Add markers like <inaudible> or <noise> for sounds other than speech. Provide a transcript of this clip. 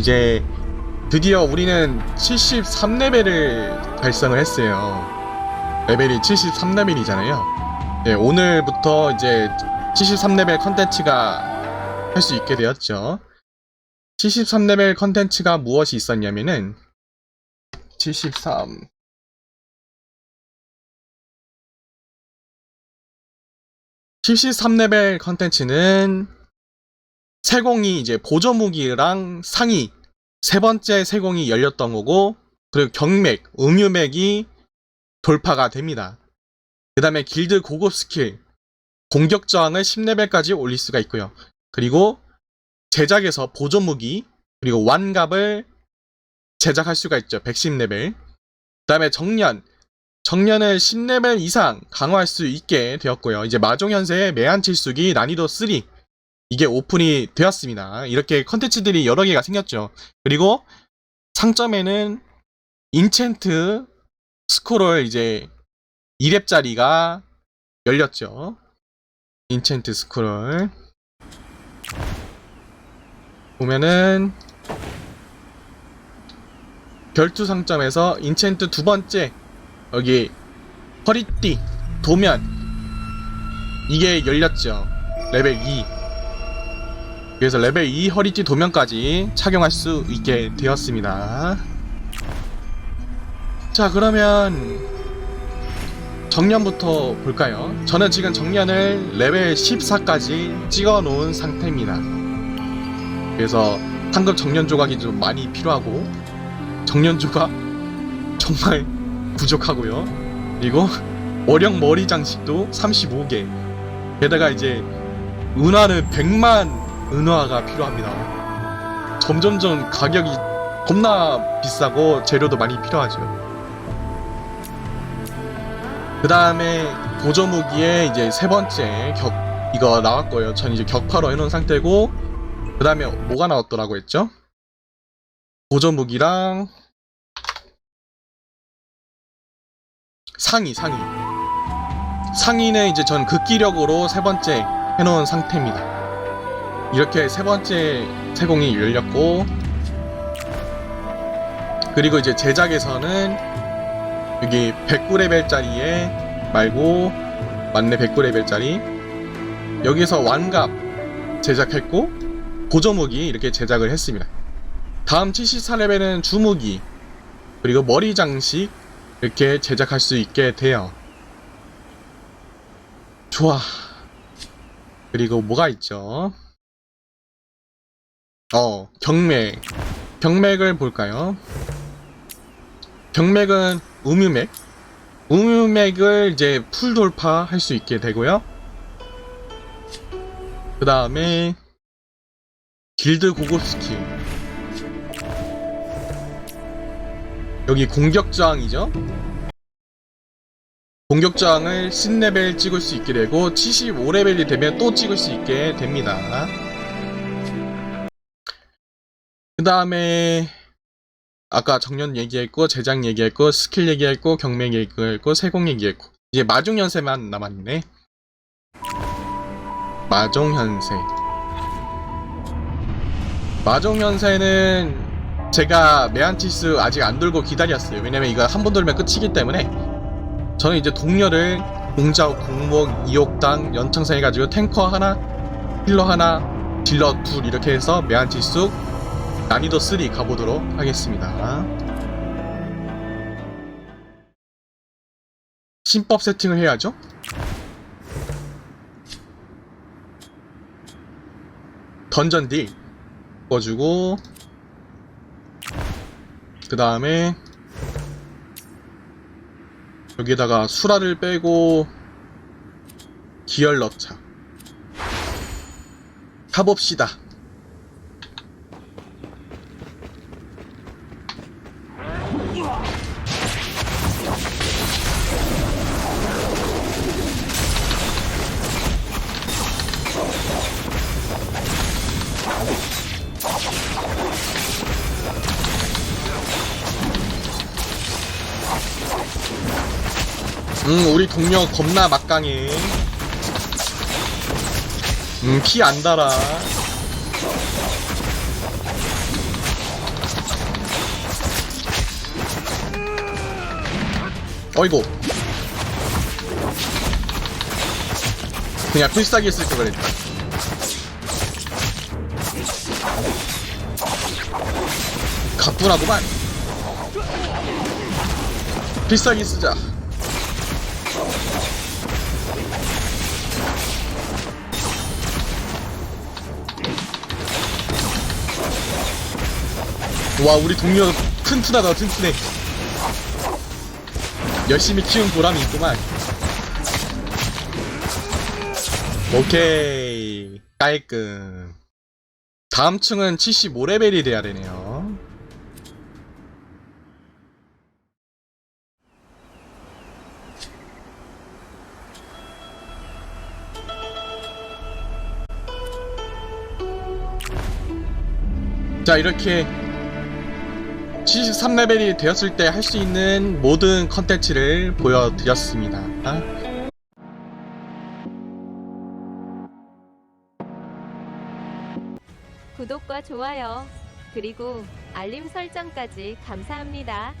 이제 드디어 우리는 73레벨을 달성을 했어요. 레벨이 73레벨이잖아요. 네, 오늘부터 이제 73레벨 컨텐츠가 할 수 있게 되었죠. 73레벨 컨텐츠가 무엇이 있었냐면은 73 73레벨 컨텐츠는 세공이 이제 보조 무기랑 상위 세 번째 세공이 열렸던 거고 그리고 경맥, 음유맥이 돌파가 됩니다. 그 다음에 길드 고급 스킬 공격 저항을 10레벨까지 올릴 수가 있고요. 그리고 제작에서 보조 무기 그리고 완갑을 제작할 수가 있죠. 110레벨. 그 다음에 정년 정년을 10레벨 이상 강화할 수 있게 되었고요. 이제 마종현세의 매한 칠수기 난이도 3 이게 오픈이 되었습니다. 이렇게 컨텐츠들이 여러 개가 생겼죠. 그리고 상점에는 인챈트 스크롤 이제 2렙짜리가 열렸죠. 인챈트 스크롤 보면은 결투 상점에서 인챈트 두 번째 여기 허리띠 도면 이게 열렸죠. 레벨 2 그래서 레벨 2 허리띠 도면까지 착용할 수 있게 되었습니다. 자, 그러면 정년부터 볼까요? 저는 지금 정년을 레벨 14까지 찍어 놓은 상태입니다. 그래서 상급 정년 조각이 좀 많이 필요하고 정년 조각 <laughs> 정말 부족하고요. 그리고 어령 머리 장식도 35개. 게다가 이제 은화는 100만 은화가 필요합니다. 점점점 가격이 겁나 비싸고 재료도 많이 필요하죠. 그 다음에 보조 무기에 이제 세 번째 격 이거 나왔고요. 전 이제 격파로 해놓은 상태고 그 다음에 뭐가 나왔더라고 했죠? 보조 무기랑 상의 상의 상의는 이제 전 극기력으로 세 번째 해놓은 상태입니다. 이렇게 세 번째 세공이 열렸고 그리고 이제 제작에서는 여기 109레벨짜리에 말고 맞네 109레벨짜리 여기서 완갑 제작했고 보조무기 이렇게 제작을 했습니다. 다음 74레벨은 주무기 그리고 머리 장식 이렇게 제작할 수 있게 돼요. 좋아. 그리고 뭐가 있죠? 어, 경맥. 경맥을 볼까요? 경맥은 우뮤맥. 우뮤맥을 이제 풀 돌파할 수 있게 되고요. 그 다음에 길드 고급 스킬. 여기 공격 저항이죠. 공격 저항을 10레벨 찍을 수 있게 되고 75레벨이 되면 또 찍을 수 있게 됩니다. 그 다음에 아까 정년 얘기했고 제작 얘기했고 스킬 얘기했고 경맥 얘기했고 세공 얘기했고 이제 마종현세만 남았네. 마종 현세. 마종 현세는 제가 메안티스 아직 안 돌고 기다렸어요. 왜냐면 이거 한 번 돌면 끝이기 때문에 저는 이제 동료를 공작, 공목, 2옥당 연청사 해가지고 탱커 하나, 힐러 하나, 딜러 둘 이렇게 해서 메안티스 난이도 3 가보도록 하겠습니다. 신법 세팅을 해야죠. 던전 딜 꺼주고 그 다음에 여기다가 수라를 빼고 기열 넣자 타봅시다 음 우리 동료 겁나 막강해. 음피 안 달아. 어이구. 그냥 필살기 했을 걸 그랬다. 가뿐하구만. 필살기 쓰자. 와 우리 동료 튼튼하다 튼튼해. 열심히 키운 보람이 있구만. 오케이. 깔끔. 다음 층은 75레벨이 돼야 되네요. 자 이렇게 73레벨이 되었을 때 할 수 있는 모든 컨텐츠를 보여드렸습니다. 아, 구독과 좋아요, 그리고 알림 설정까지 감사합니다.